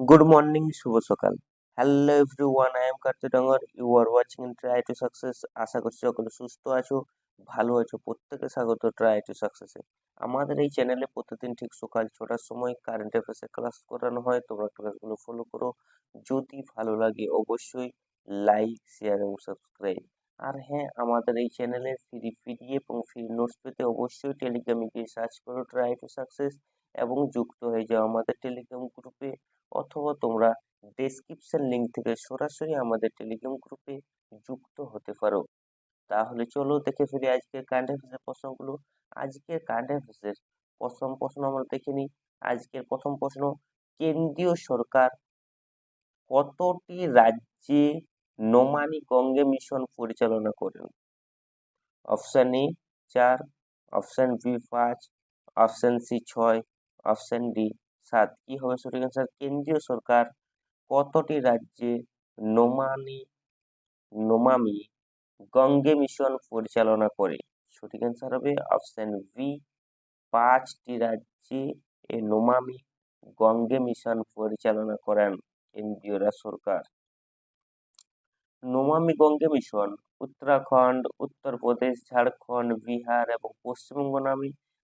Good morning, শুভ সকাল hello everyone I am Kartik Dongar you are watching try to success আশা করছি সকলে সুস্থ আছো ভালো আছো প্রত্যেকে স্বাগত ট্রাই টু সাকসেসে আমাদের এই চ্যানেলে প্রতিদিন ঠিক সকাল ছটার সময় কারেন্ট অ্যাফেয়ার্সে ক্লাস করানো হয় তোমরা ক্লাসগুলো ফলো করো যদি ভালো লাগে অবশ্যই লাইক শেয়ার এবং সাবস্ক্রাইব আর হ্যাঁ আমাদের এই চ্যানেলে ফ্রি পিডিএফ এবং ফ্রি নোটস পেতে অবশ্যই টেলিগ্রামে গিয়ে সার্চ করো ট্রাই টু সাকসেস এবং যুক্ত হয়ে যাও আমাদের টেলিগ্রাম গ্রুপে অথবা তোমরা ডেসক্রিপশন লিঙ্ক থেকে সরাসরি আমাদের টেলিগ্রাম গ্রুপে যুক্ত হতে পারো। তাহলে চলো দেখে ফেলি আজকের কারেন্ট অ্যাফেয়ার্সের প্রশ্নগুলো। আজকের কারেন্ট অ্যাফেয়ার্সের প্রথম প্রশ্ন আমরা দেখে নিই। আজকের প্রথম প্রশ্ন, কেন্দ্রীয় সরকার কতটি রাজ্যে নমানি গঙ্গে মিশন পরিচালনা করেন? অপশান এ চার অপশান বি পাঁচ অপশান সি ছয় অপশান ডি সাত কি হবে সঠিক অ্যান্সার কেন্দ্রীয় সরকার কতটি রাজ্যে নোমানি নোমামি গঙ্গে মিশন পরিচালনা করে? সঠিক অ্যান্সার হবে অপশান বি পাঁচটি রাজ্যে এ নোমামি গঙ্গে মিশন পরিচালনা করেন কেন্দ্রীয় সরকার। নোমামি গঙ্গে মিশন উত্তরাখণ্ড, উত্তরপ্রদেশ, ঝাড়খণ্ড, বিহার এবং পশ্চিমবঙ্গ নামে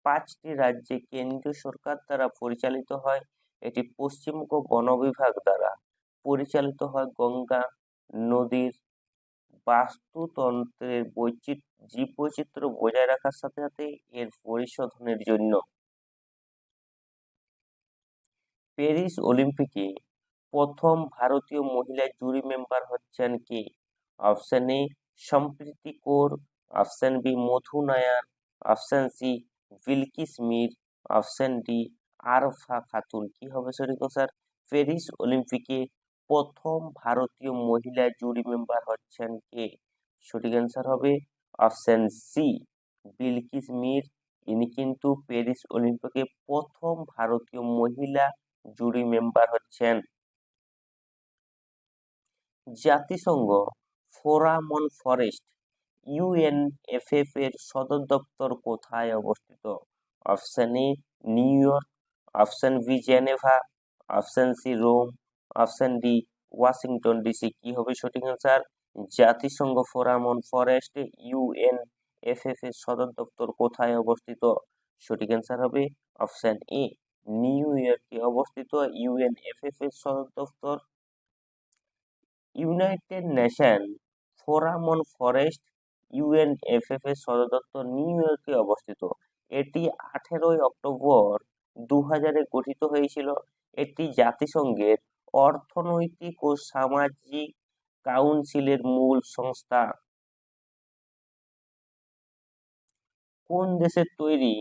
পাঁচটি রাজ্যে কেন্দ্রীয় সরকার দ্বারা পরিচালিত হয়। এটি পশ্চিমবঙ্গ বন বিভাগ দ্বারা পরিচালিত হয়। গঙ্গা নদীর বাস্তুতন্ত্রের বৈচিত্র জীব জীববৈচিত্র্য বজায় রাখার সাথে সাথে এর পরিশোধনের জন্য। প্যারিস অলিম্পিকে প্রথম ভারতীয় মহিলা জুরি মেম্বার হচ্ছেন কে? Option A, Samprity Kaur, option B, Madhu Nair, option C Bilkis Mir option D, Arfa Khatun. কি হবে সঠিক স্যার? প্যারিস অলিম্পিকে প্রথম ভারতীয় মহিলা জুরি মেম্বার হচ্ছেন কে? সঠিক অ্যান্সার হবে অপশন সি বিলকিস মির। ইনি কিন্তু প্যারিস অলিম্পিকে প্রথম ভারতীয় মহিলা জুরি মেম্বার হচ্ছেন। জাতিসংঘ ফোরাম অন ফরেস্ট ইউএনএফএফ এর সদর দপ্তর কোথায় অবস্থিত? Option A, New York, option B, Geneva, option C, Rome, option D, Washington DC. কি হবে সঠিক অ্যান্সার? জাতিসংঘ forum on forest, UN FF এর সদর দপ্তর কোথায় অবস্থিত? সঠিক অ্যান্সার হবে অপশন এ, নিউ ইয়র্কে অবস্থিত ইউএনএফএফ এর সদর দপ্তর। United Nation forum on forest UNFF এর সদর দপ্তর নিউ ইয়র্কে অবস্থিত। এটি আঠেরোই অক্টোবর দু হাজারে গঠিত হয়েছিল। এটি জাতিসংঘের অর্থনৈতিক ও সামাজিক কাউন্সিলের মূল সংস্থা। কোন দেশের তৈরি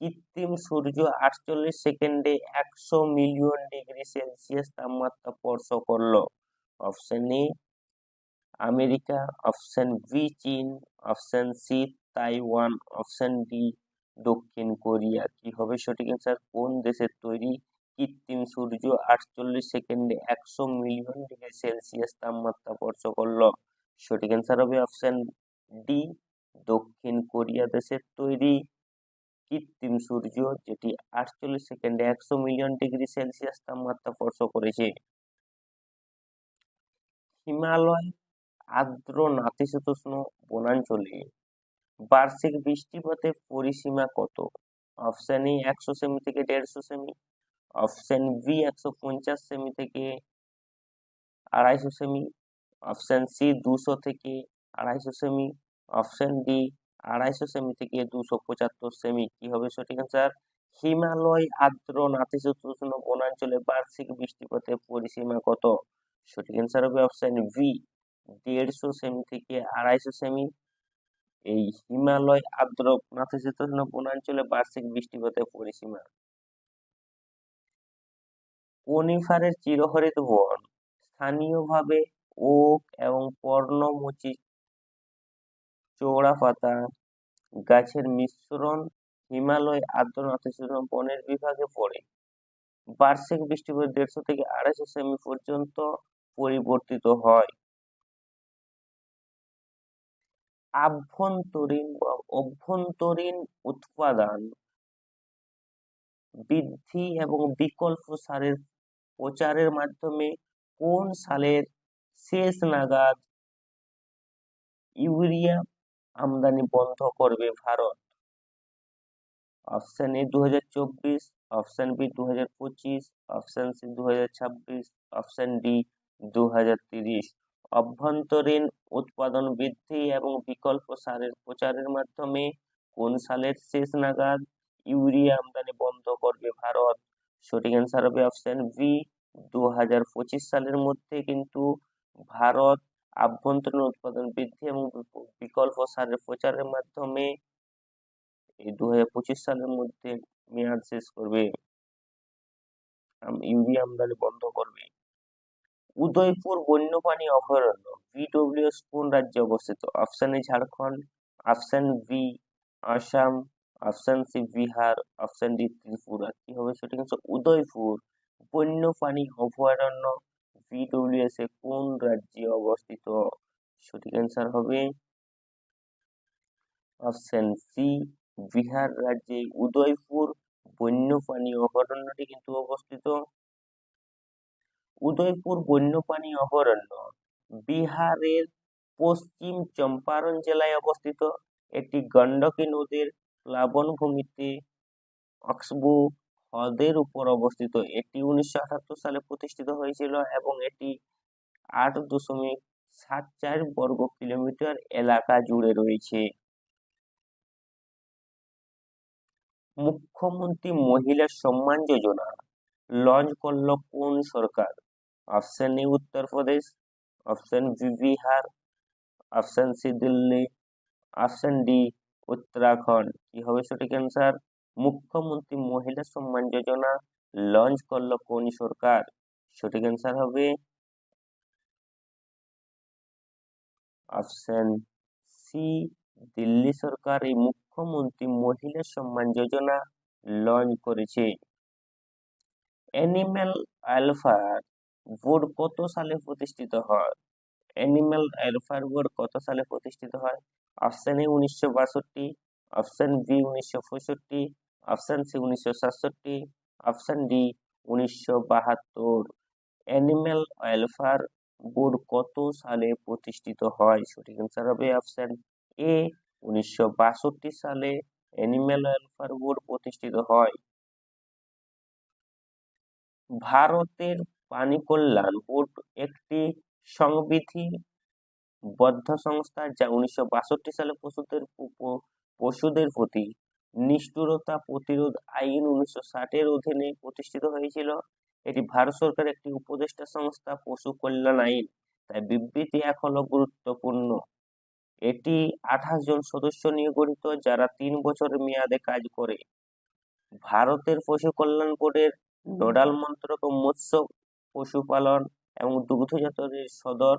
কৃত্রিম সূর্য আটচল্লিশ সেকেন্ডে একশো মিলিয়ন ডিগ্রি সেলসিয়াস তাপমাত্রা স্পর্শ করল? Option A America, option B চীন, option C Taiwan, option D দক্ষিণ কোরিয়া। কি হবে সঠিক অ্যান্সার কোন দেশের তৈরি কৃত্রিম সূর্য আটচল্লিশ সেকেন্ডে একশো মিলিয়ন ডিগ্রি সেলসিয়াস তাপমাত্রা স্পর্শ করল? সঠিক অ্যান্সার হবে অপশন ডি, দক্ষিণ কোরিয়া দেশের তৈরি কৃত্রিম সূর্য, যেটি আটচল্লিশ সেকেন্ডে একশো মিলিয়ন ডিগ্রি সেলসিয়াস তাপমাত্রা স্পর্শ করেছে। হিমালয় আর্দ্র নাতিশীতোষ্ণ বনাঞ্চলে বার্ষিক বৃষ্টিপাতের পরিসীমা কত? অপশন এ একশো সেমি থেকে দেড়শো সেমি অপশন বি একশো পঞ্চাশ সেমি থেকে আড়াইশো সেমি অপশন সি দুশো থেকে আড়াইশো সেমি অপশন ডি আড়াইশো সেমি থেকে দুশো পঁচাত্তর সেমি কি হবে সঠিক অ্যান্সার হিমালয় আর্দ্র নাতিশীতোষ্ণ বনাঞ্চলে বার্ষিক বৃষ্টিপাতের পরিসীমা কত? সঠিক অ্যান্সার হবে অপশন ভি দেড়শো সেমি থেকে আড়াইশো সেমি এই হিমালয় আর্দ্র নাতিশীতোষ্ণ বনাঞ্চলে বার্ষিক বৃষ্টিপাতের পরিসীমা। কনিফারের চিরহরিত বন। স্থানীয়ভাবে ওক এবং পর্ণমোচী চৌড়া পাতা গাছের মিশ্রণ হিমালয় আর্দ্র নাতিশীতোষ্ণ বনের বিভাগে পড়ে। বার্ষিক বৃষ্টিপাত দেড়শো থেকে আড়াইশো সেমি পর্যন্ত পরিবর্তিত হয়। আভ্যন্তরীণ বা অভ্যন্তরীণ উৎপাদন বৃদ্ধি এবং বিকল্প সারের প্রচারের মাধ্যমে কোন সালের শেষ নাগাদ ইউরিয়া আমদানি বন্ধ করবে ভারত? অপশন এ দু চব্বিশ অপশন বি দু পঁচিশ অপশন সি দু ছাব্বিশ অপশন ডি দু হাজার তিরিশ। অভ্যন্তরীণ উৎপাদন বৃদ্ধি এবং বিকল্প সারের প্রচারের মাধ্যমে কোন সালের শেষ নাগাদ ইউরিয়া আমদানি বন্ধ করবে ভারত? সঠিক অ্যান্সার হবে অপশন বি দু হাজার পঁচিশ সালের মধ্যে কিন্তু ভারত আভ্যন্তরীণ উৎপাদন বৃদ্ধি এবং বিকল্প সারের প্রচারের মাধ্যমে এই দু হাজার পঁচিশ সালের মধ্যে মেয়াদ শেষ করবে। ইউরিয়া আমদানি বন্ধ করবে। উদয়পুর বন্যপ্রাণী অভয়ারণ্য বিডব্লিউএস কোন রাজ্যে অবস্থিত? Option A Jharkhand option B Assam option C Bihar option D Tripura কি হবে সঠিক অ্যান্সার উদয়পুর বন্যপ্রাণী অভয়ারণ্য বিডব্লিউএস এ কোন রাজ্যে অবস্থিত? সঠিক অ্যান্সার হবে অপশন সি বিহার রাজ্যে। উদয়পুর বন্যপ্রাণী অভয়ারণ্যটি কিন্তু অবস্থিত। উদয়পুর বন্যপ্রাণী অভয়ারণ্য, বিহারের পশ্চিম চম্পারণ জেলায় অবস্থিত এটি গণ্ডকী নদীর প্লাবনভূমিতে অক্সবু হ্রদের উপর অবস্থিত। এটি উনিশশো আটাত্তর সালে প্রতিষ্ঠিত হয়েছিল এবং এটি আট দশমিক সাত চার বর্গ কিলোমিটার এলাকা জুড়ে রয়েছে। মুখ্যমন্ত্রী মহিলা সম্মান যোজনা লঞ্চ করল কোন সরকার? Option A Uttar Pradesh option B Bihar option C Delhi option D Uttarakhand কি হবে সঠিক অ্যান্সার মুখ্যমন্ত্রী মহিলা সম্মান যোজনা লঞ্চ করল কোন সরকার? সঠিক অ্যান্সার হবে অপশন সি দিল্লি সরকার এই মুখ্যমন্ত্রী মহিলা সম্মান যোজনা লঞ্চ করেছে। অ্যানিম্যাল ওয়েলফেয়ার বোর্ড কত সালে প্রতিষ্ঠিত হয়? অ্যানিম্যাল ওয়েলফেয়ার বোর্ড কত সালে প্রতিষ্ঠিত হয়? অপশন এ উনিশশো বাষট্টি অপশন বি উনিশশো পঁয়ষট্টি অপশন সি উনিশশো সাতষট্টি অপশন ডি উনিশশো বাহাত্তর। অ্যানিম্যাল ওয়েলফেয়ার বোর্ড কত সালে প্রতিষ্ঠিত হয়? সঠিক অ্যান্সার হবে অপশন এ উনিশশো বাষট্টি সালে অ্যানিম্যাল ওয়েলফেয়ার বোর্ড প্রতিষ্ঠিত হয়। ভারতের প্রাণী কল্যাণ বোর্ড একটি সংবিধিবদ্ধ সংস্থা যা উনিশশো বাষট্টি সালে পশুদের পশুদের প্রতি নিষ্ঠুরতা প্রতিরোধ আইন উনিশশো ষাটের অধীনে প্রতিষ্ঠিত হয়েছিল। এটি ভারত সরকারের একটি উপদেষ্টা সংস্থা, পশু কল্যাণ আইন। তাই বিবৃতি হলো গুরুত্বপূর্ণ। এটি আঠাশ জন সদস্য নিয়ে গঠিত, যারা তিন বছরের মেয়াদে কাজ করে। ভারতের পশু কল্যাণ বোর্ডের নোডাল মন্ত্রক মৎস্য পশুপালন এবং দুগ্ধজাতের সদর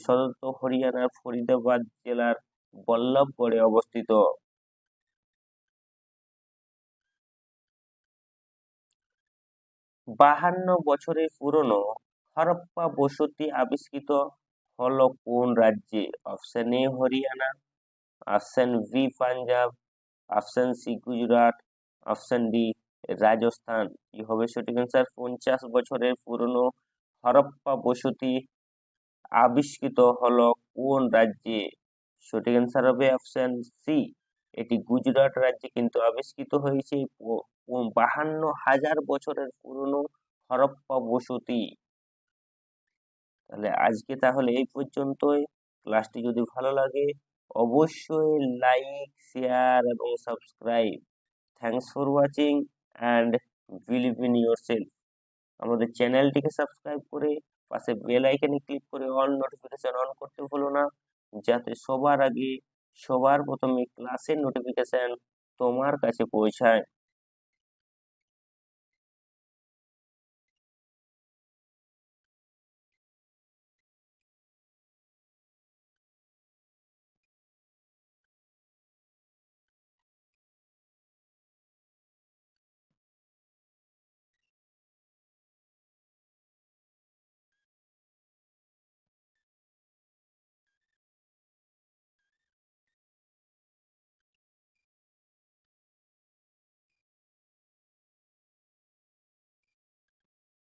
সদর তো হরিয়ানার ফরিদাবাদ জেলার বল্লভগড়ে অবস্থিত। বাহান্ন বছরের পুরনো হরপ্পা বসতি আবিষ্কৃত হল কোন রাজ্যে? Option A Haryana option B Punjab option C Gujarat option D Rajasthan. কি হবে সঠিক অ্যান্সার পঞ্চাশ বছরের পুরনো হরপ্পা বসতি আবিষ্কৃত হলো কোন রাজ্যে? সঠিক অ্যান্সার হবে অপশন সি। এটি গুজরাট রাজ্যে কিন্তু আবিষ্কৃত হয়েছে। বাহান্ন হাজার বছরের পুরনো হরপ্পা বসতি। তাহলে আজকে তাহলে এই পর্যন্তই। ক্লাসটি যদি ভালো লাগে, অবশ্যই লাইক, শেয়ার এবং subscribe. Thanks for watching. And believe in yourself আমাদের চ্যানেলটিকে সাবস্ক্রাইব করে পাশে বেল আইকনে ক্লিক করে অল নোটিফিকেশন অন করতে ভুলো না, যাতে সবার আগে সবার প্রথমে ক্লাসের নোটিফিকেশন তোমার কাছে পৌঁছায়।